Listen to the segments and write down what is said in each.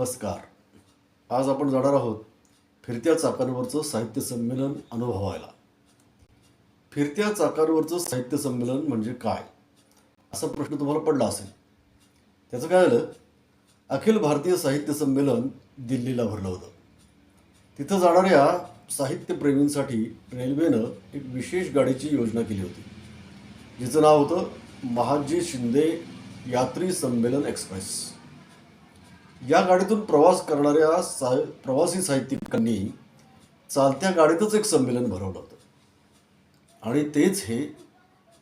नमस्कार. आज आपण जाणार आहोत फिरत्या चाकांवरचं साहित्य संमेलन अनुभवायला. फिरत्या चाकांवरचं साहित्य संमेलन म्हणजे काय? असा प्रश्न तुम्हाला पडला असेल. त्याचं काय झालं? अखिल भारतीय साहित्य संमेलन दिल्लीला भरलं होतं. तिथं जाणाऱ्या साहित्यप्रेमींसाठी रेल्वेनं एक विशेष गाडीची योजना केली होती. जिचं नाव होतं महाजी शिंदे यात्री संमेलन एक्सप्रेस. या गाडीतून प्रवास करणाऱ्या सा प्रवासी साहित्यिकांनी चालत्या गाडीतच एक संमेलन भरवलं होतं. आणि तेच हे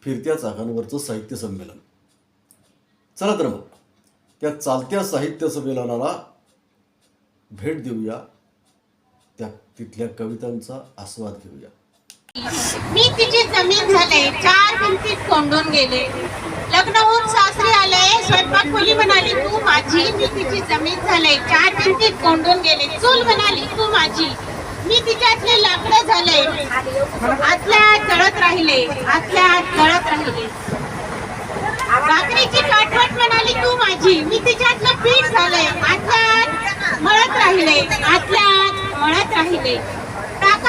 फिरत्या चाकांवरचं साहित्य संमेलन. चला तर मग त्या चालत्या साहित्य संमेलनाला भेट देऊया. त्या तिथल्या कवितांचा आस्वाद घेऊया. मी तिची जमीन झाले. चार भिंतीत कोंडून गेले. लग्न होऊन सासरी आले. स्वयंपाक खोली म्हणाली तू माझी मी तिची जमीन झाले. चार भिंतीत कोंडून गेले. चूल म्हणाली तू माझी. मी तिच्यातले लाकडं झाले. आतल्या तळत जळत राहिले. आतल्या आत जळत राहिले. भाकरीची काठवट म्हणाली तू माझी. मी तिच्यातलं पीठ झाले. आतल्या मळत राहिले. आतल्या मळत राहिले.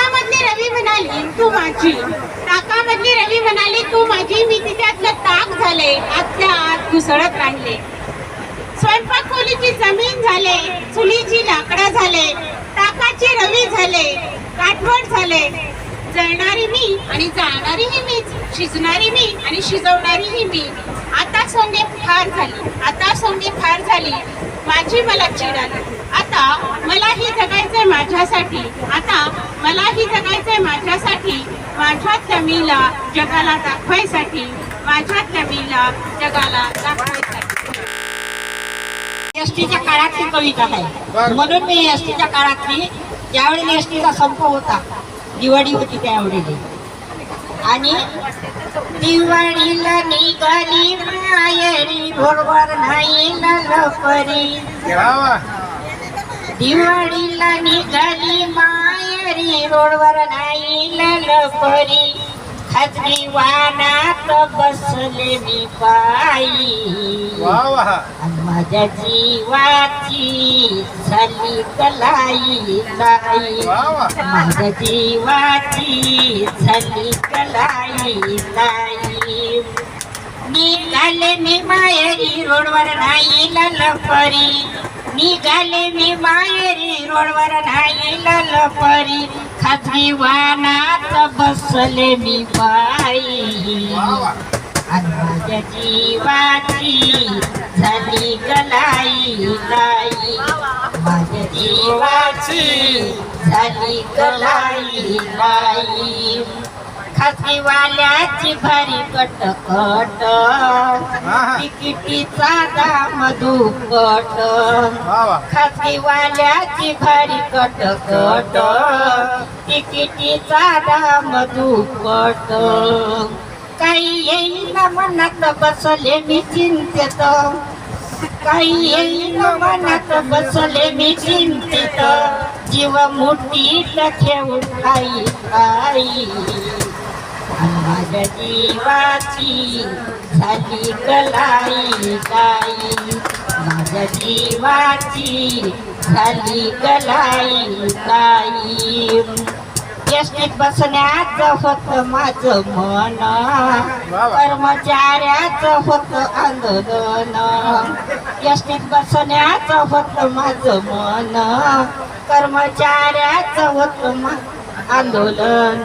टाकामधली रवी म्हणाली तू माझी. ताकामधली रवी म्हणाली तू माझी मी तिच्यातलं ताक झाले आतल्या आत घुसळत राहिले. स्वयंपाक खोलीची जमीन झाले चुलीची लाकडं झाले ताकाची रवी झाले काठवट झाले. जळणारी मी आणि जाळणारीही मीच शिजणारी मी आणि शिजवणारीही मी. आता सोने फार झाली आता सोने फार झाली. माझी मला चिड आली आता मलाही जगायचंय माझ्यासाठी. आता मलाही जगायचंय माझ्यासाठी. माझ्यातल्या मीला जगाला दाखवायसाठी. माझ्यातल्या मीला जगाला दाखवायसाठी. एसटीच्या काळातली कविता आहे. म्हणून मी एसटीच्या काळातली ज्यावेळी एसटीचा संप होता दिवाळी होती त्यावेळी. आणि दिवाळीला निघाली मायरी बरोबर नाही लपरी. दिवाळीला निघाली मायरी रोडवर नाही लपरी. खाजगी वाहनात बसले मी पायी. माझ्या जीवाची झाली कलाई लाई माझ्या जीवाची झाली कलाई लाई निघाले मी मायरी रोडवर नाही ललपरी निघाले मी मायरी. रोडवर नाही ललपरी खाजगी वाहनात बसले मी बाई. माझ्या जीवाची झाली गलाई लाई माझ्या जीवाची झाली गलाई लाई खासीवाल्याची भारी कटकट. तिकिटीचा दाम दुपट खासीवाल्याची भारी कटकट. तिकिटीचा दाम दुपट काही येईल मनात बसले मी चिंतेत. काही येईल मनात बसले मी चिंतित. जीव मुठीत ठेवून काही काही माझ्या जीवाची झाली गलाई गाई माझ्या जीवाची झाली गलाई गाई एसटीत बसण्याचं फक्त माझं मन. कर्मचाऱ्याचं फक्त आंदोलन. एसटीत बसण्याचं फक्त माझं मन. कर्मचाऱ्याचं फक्त मा- आंदोलन.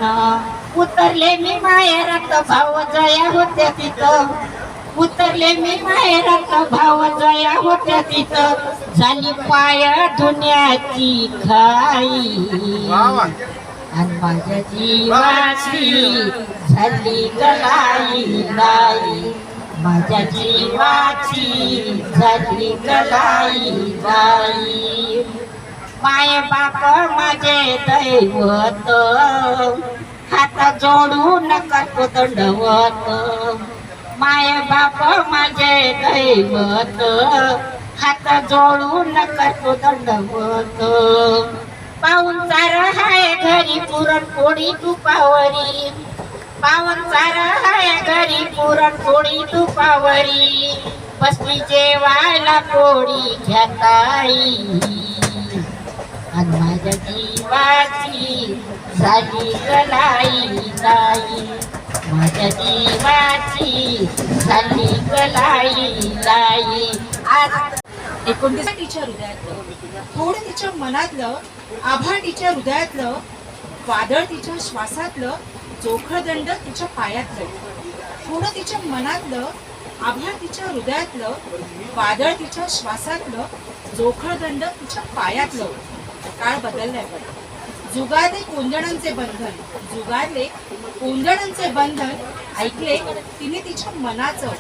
उतरले मी माहेरात भाव जया होत्या तिथं. उतरले मी माहेरात भाव जया होत्या तिथं. झाली पाय धुण्याची खाई. आणि माझ्या जीवाची झाली गलाई लाई माझ्या जीवाची झाली गलाई लाई माय बाप माझे दैवत. हात जोडून करतो दंडवत. माय बाप माझे दैवत. हात जोडून करतो दंडवत. पाहुणचार हाय घरी पुरणपोळी तुपावरी. पावन चार हाय घरी पुरणपोळी तुपावरी. बसली जेवायला पोळी घ्या ताई. माझ्या झाली झाली आज एकोणतीस तिच्या हृदयातलं थोडं तिच्या मनातलं आभाळ तिच्या हृदयातलं वादळ तिच्या श्वासातलं जोखळदंड तिच्या पायातलं थोडं तिच्या मनातलं आभाळ तिच्या हृदयातलं वादळ तिच्या श्वासातलं जोखळदंड तिच्या पायातलं काळ बदललाय पण जुगारले कोंदणांचे बंधन. जुगारले कोंदणांचे बंधन. ऐकले? तिने तिच्या मनाचं.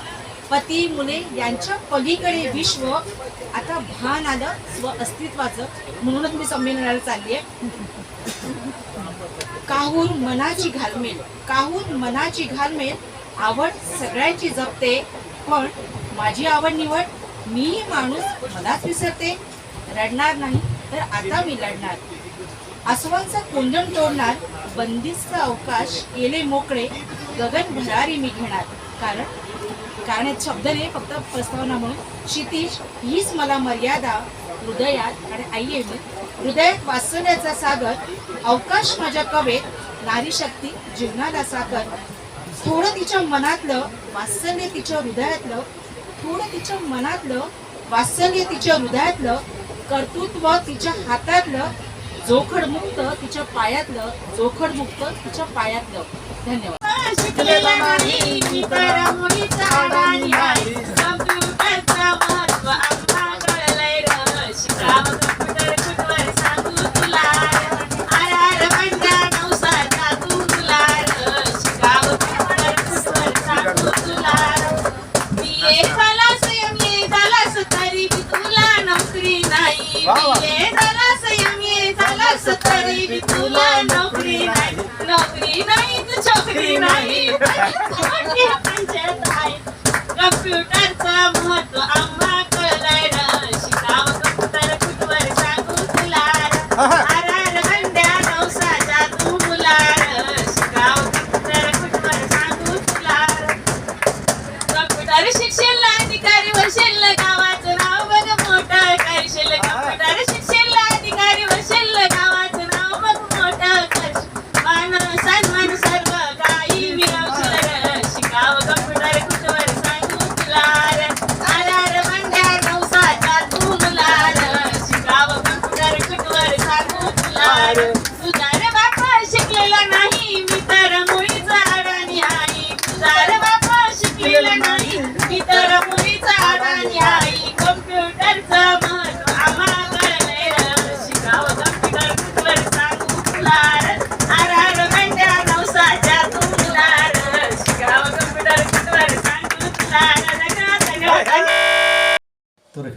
पती मुले यांच्या पलीकडे विश्व. आता भान आलं स्व अस्तित्वाचं. म्हणूनच मी संमेलनाला चालली आहे काहून मनाची घालमेल? काहून मनाची घालमेल? आवड सगळ्यांची जपते. पण माझी आवड निवड मी माणूस मलाच विसरते. रडणार नाही. तर आता मी लढणार आसवांचा कोंदण तोडणार बंदिस्त अवकाश केले मोकळे गगन भरारी मी घेणार. कारण कारण हे शब्द नाही फक्त प्रस्तावना म्हणून. क्षितिश हीच मला मर्यादा हृदयात आणि आई आहे मी. हृदयात वाचण्याचा सागर अवकाश माझ्या कवेत नारी शक्ती जीवनाला सागर. थोडं तिच्या मनातलं वात्सल्य तिच्या हृदयातलं थोडं तिच्या मनातलं वात्सल्य तिच्या हृदयातलं कर्तृत्व तिच्या हातातलं जोखड मुक्त तिच्या पायातलं जोखड मुक्त तिच्या पायातलं. धन्यवाद. तरी तुला नोकरी नाही नोकरी नाही छोकरी नाही कम्प्युटरचं महत्त्व आम्हा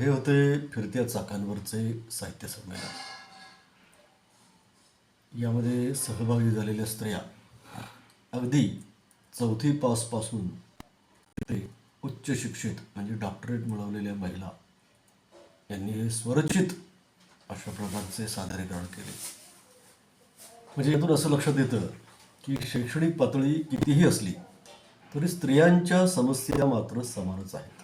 हे होते फिरत्या चाकांवरचे साहित्य संमेलन. यामध्ये सहभागी झालेल्या स्त्रिया अगदी चौथी पासपासून ते उच्च शिक्षित म्हणजे डॉक्टरेट मिळवलेल्या महिला यांनी हे स्वरचित अशा प्रकारचे सादरीकरण केले. म्हणजे यातून असं लक्षात येतं की शैक्षणिक पातळी कितीही असली तरी स्त्रियांच्या समस्या मात्र समानच आहेत.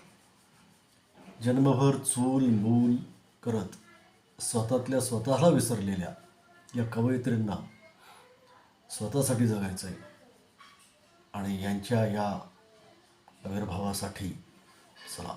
जन्मभर चूल मूल करत स्वतःतल्या स्वतःला विसरलेल्या या कवयित्रींना स्वतःसाठी जगायचं आहे आणि यांच्या या आविर्भावासाठी चला.